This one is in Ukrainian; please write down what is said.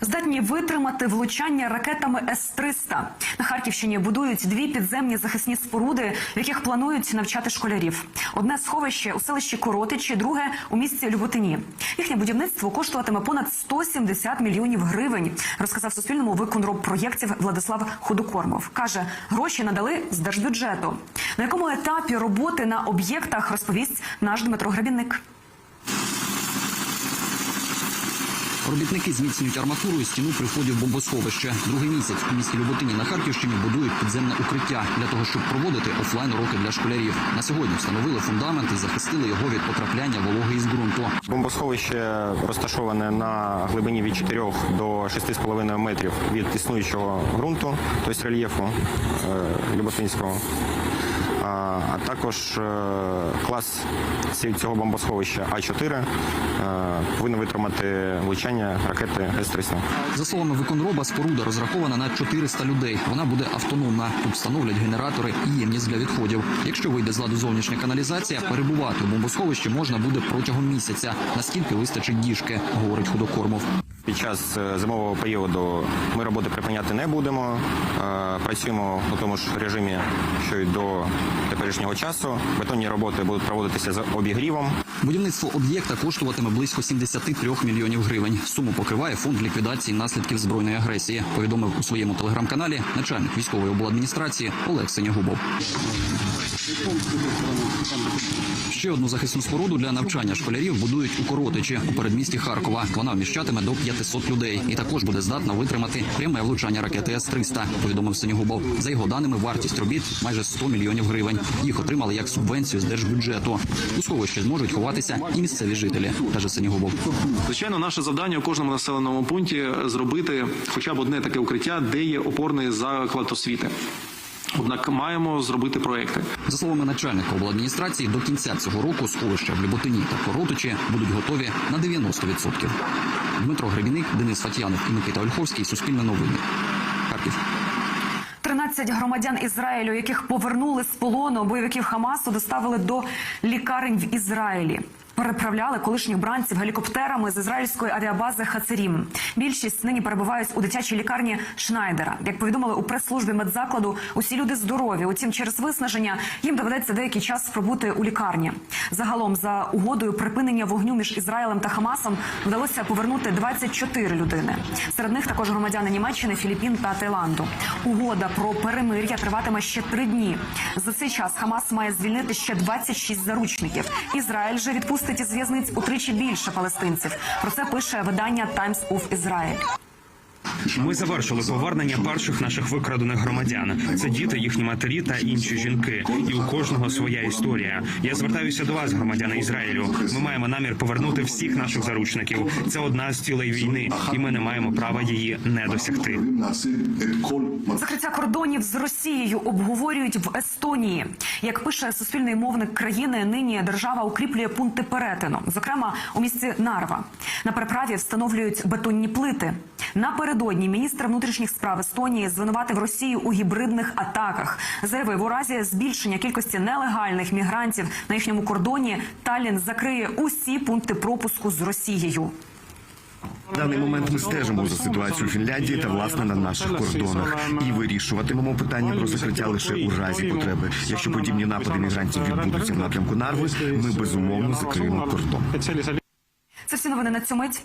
Здатні витримати влучання ракетами С-300. На Харківщині будують дві підземні захисні споруди, в яких планують навчати школярів. Одне сховище у селищі Коротичі, друге у місті Люботині. Їхнє будівництво коштуватиме понад 170 мільйонів гривень. Розказав Суспільному виконроб проєктів Владислав Худокормов. каже, гроші надали з держбюджету. На якому етапі роботи на об'єктах розповість наш Дмитро Грабінник. Робітники зміцнюють арматуру і стіну при вході в бомбосховище. Другий місяць у місті Люботині на Харківщині будують підземне укриття для того, щоб проводити офлайн уроки для школярів. На сьогодні встановили фундамент і захистили його від потрапляння вологи із ґрунту. Бомбосховище розташоване на глибині від 4 до 6,5 метрів від існуючого ґрунту, тобто рельєфу е, Люботинського. А також е, клас цього бомбосховища А4 е, повинен витримати влучання ракети С-300. За словами виконроба, споруда розрахована на 400 людей. Вона буде автономна. Тут встановлять генератори і ємність для відходів. Якщо вийде з ладу зовнішня каналізація, перебувати у бомбосховищі можна буде протягом місяця. Наскільки вистачить діжки, говорить худокормов. Час е, зимового періоду ми роботи припиняти не будемо. Е, Працюємо у тому ж режимі, що й до теперішнього часу. Бетонні роботи будуть проводитися з обігрівом. Будівництво об'єкта коштуватиме близько 73 мільйонів гривень. Суму покриває фонд ліквідації наслідків збройної агресії. Повідомив у своєму телеграм-каналі начальник військової обладміністрації Олег Сенягубов. Ще одну захисну споруду для навчання школярів будують у Коротичі у передмісті Харкова. Вона вміщатиме до 500 людей і також буде здатна витримати пряме влучання ракети С-300, повідомив Сенягубов. За його даними, вартість робіт майже 100 мільйонів гривень. Їх отримали як субвенцію з держбюджету. У сховищі зможуть ховатися і місцеві жителі, каже Сенягубов. Звичайно, наше завдання у кожному населеному пункті зробити хоча б одне таке укриття, де є опорний заклад освіти. Однак маємо зробити проекти. За словами начальника обладміністрації, до кінця цього року сховища в Люботині та Коротичі будуть готові на 90%. Дмитро Гребіник, Денис Фатьянов і Микита Ольховський. Суспільне новини. Харків. 13 громадян Ізраїлю, яких повернули з полону бойовиків Хамасу, доставили до лікарень в Ізраїлі. Переправляли колишніх бранців гелікоптерами з ізраїльської авіабази Хацерім. Більшість нині перебувають у дитячій лікарні Шнайдера. Як повідомили у прес-службі медзакладу, усі люди здорові. Утім, через виснаження їм доведеться деякий час пробути у лікарні. Загалом, за угодою припинення вогню між Ізраїлем та Хамасом вдалося повернути 24 людини. Серед них також громадяни Німеччини, Філіппін та Таїланду. Угода про перемир'я триватиме ще три дні. За цей час Хамас має звільнити ще 26 заручників. Ізраїль же відпустить із в'язниць утричі більше палестинців. Про це пише видання Times of Israel. Ми завершили повернення перших наших викрадених громадян. Це діти, їхні матері та інші жінки. І у кожного своя історія. Я звертаюся до вас, громадяни Ізраїлю. Ми маємо намір повернути всіх наших заручників. Це одна з цілей війни, і ми не маємо права її не досягти. Закриття кордонів з Росією обговорюють в Естонії. Як пише суспільний мовник країни, нині держава укріплює пункти перетину, зокрема у місті Нарва. На переправі встановлюють бетонні плити. Напередодні міністр внутрішніх справ Естонії звинуватив Росію у гібридних атаках. Заявив, у разі збільшення кількості нелегальних мігрантів на їхньому кордоні Таллін закриє усі пункти пропуску з Росією. В даний момент ми стежимо за ситуацією у Фінляндії та власне на наших кордонах і вирішуватимемо питання про закриття лише у разі потреби. Якщо подібні напади мігрантів відбудуться в напрямку Нарви, ми безумовно закриємо кордон. Це всі новини на цю мить.